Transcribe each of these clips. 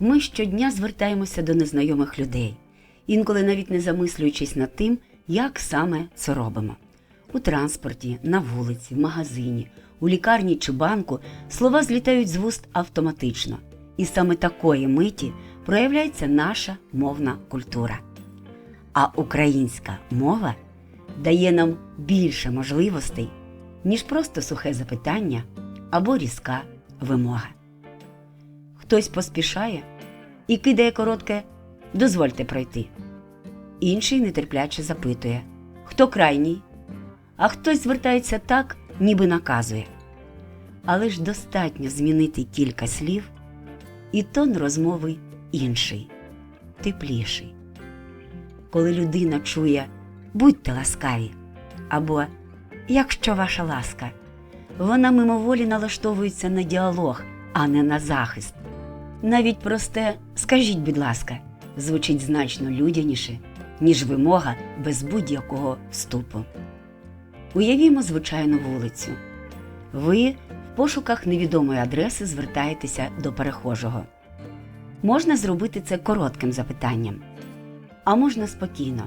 Ми щодня звертаємося до незнайомих людей, інколи навіть не замислюючись над тим, як саме це робимо. У транспорті, на вулиці, в магазині, у лікарні чи банку слова злітають з вуст автоматично, і саме такої миті проявляється наша мовна культура. А українська мова дає нам більше можливостей, ніж просто сухе запитання або різка вимога. Хтось поспішає і кидає коротке дозвольте пройти. Інший нетерпляче запитує хто крайній, а хтось звертається так, ніби наказує. Але ж достатньо змінити кілька слів, і тон розмови інший, тепліший. Коли людина чує будьте ласкаві або якщо ваша ласка, вона мимоволі налаштовується на діалог, а не на захист. Навіть просте скажіть, будь ласка, звучить значно людяніше, ніж вимога без будь-якого вступу. Уявімо звичайну вулицю. Ви в пошуках невідомої адреси звертаєтеся до перехожого. Можна зробити це коротким запитанням, а можна спокійно.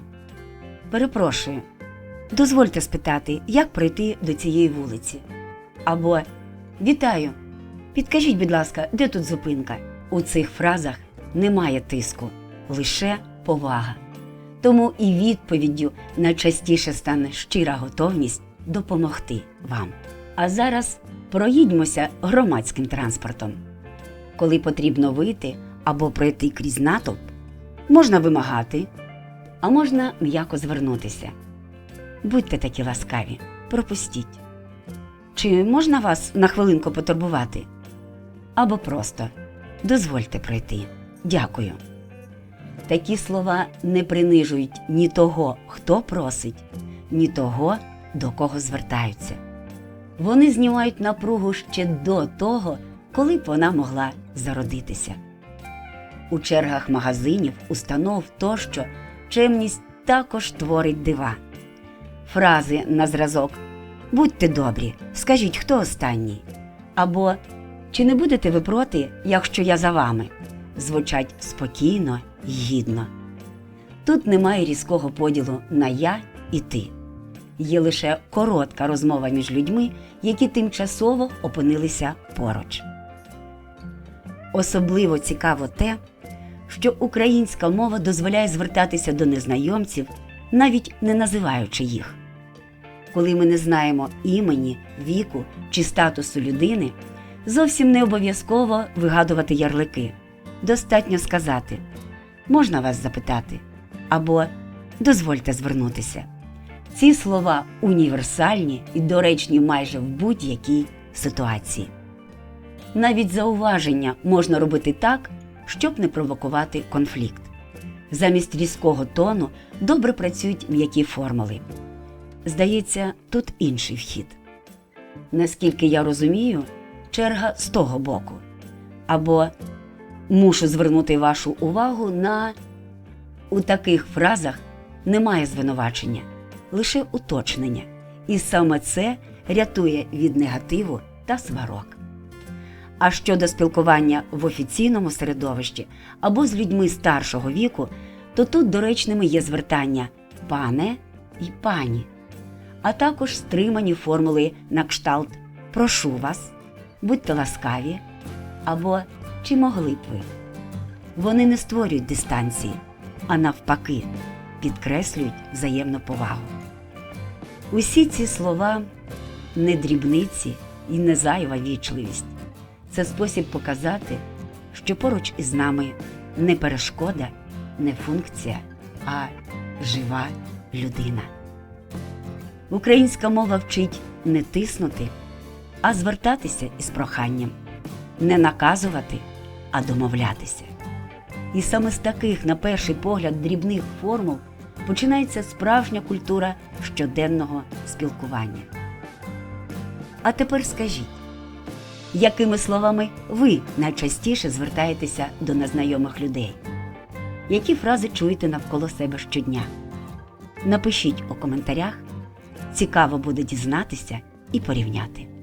Перепрошую, дозвольте спитати, як пройти до цієї вулиці. Або Вітаю! Підкажіть, будь ласка, де тут зупинка? У цих фразах немає тиску, лише повага. Тому і відповіддю найчастіше стане щира готовність допомогти вам. А зараз проїдьмося громадським транспортом. Коли потрібно вийти або пройти крізь натовп, можна вимагати, а можна м'яко звернутися. Будьте такі ласкаві, пропустіть. Чи можна вас на хвилинку потурбувати? Або просто дозвольте пройти. Дякую. Такі слова не принижують ні того, хто просить, ні того, до кого звертаються. Вони знімають напругу ще до того, коли б вона могла зародитися. У чергах магазинів, установ тощо чемність також творить дива. Фрази на зразок Будьте добрі, скажіть, хто останній? Або Чи не будете ви проти, якщо я за вами? звучать спокійно й гідно. Тут немає різкого поділу на я і ти. Є лише коротка розмова між людьми, які тимчасово опинилися поруч. Особливо цікаво те, що українська мова дозволяє звертатися до незнайомців, навіть не називаючи їх. Коли ми не знаємо імені, віку чи статусу людини, зовсім не обов'язково вигадувати ярлики. Достатньо сказати можна вас запитати або дозвольте звернутися. Ці слова універсальні і доречні майже в будь-якій ситуації. Навіть зауваження можна робити так, щоб не провокувати конфлікт. Замість різкого тону добре працюють м'які формули. Здається, тут інший вхід. Наскільки я розумію, черга з того боку. Або мушу звернути вашу увагу на у таких фразах немає звинувачення, лише уточнення. І саме це рятує від негативу та сварок. А щодо спілкування в офіційному середовищі або з людьми старшого віку, то тут доречними є звертання пане і пані, а також стримані формули на кшталт прошу вас, будьте ласкаві або чи могли б ви. Вони не створюють дистанції, а навпаки, підкреслюють взаємну повагу. Усі ці слова не дрібниці і не зайва вічливість. Це спосіб показати, що поруч із нами не перешкода, не функція, а жива людина. Українська мова вчить не тиснути, а звертатися із проханням, не наказувати, а домовлятися. І саме з таких, на перший погляд, дрібних формул починається справжня культура щоденного спілкування. А тепер скажіть, якими словами ви найчастіше звертаєтеся до незнайомих людей? Які фрази чуєте навколо себе щодня? Напишіть у коментарях. Цікаво буде дізнатися і порівняти.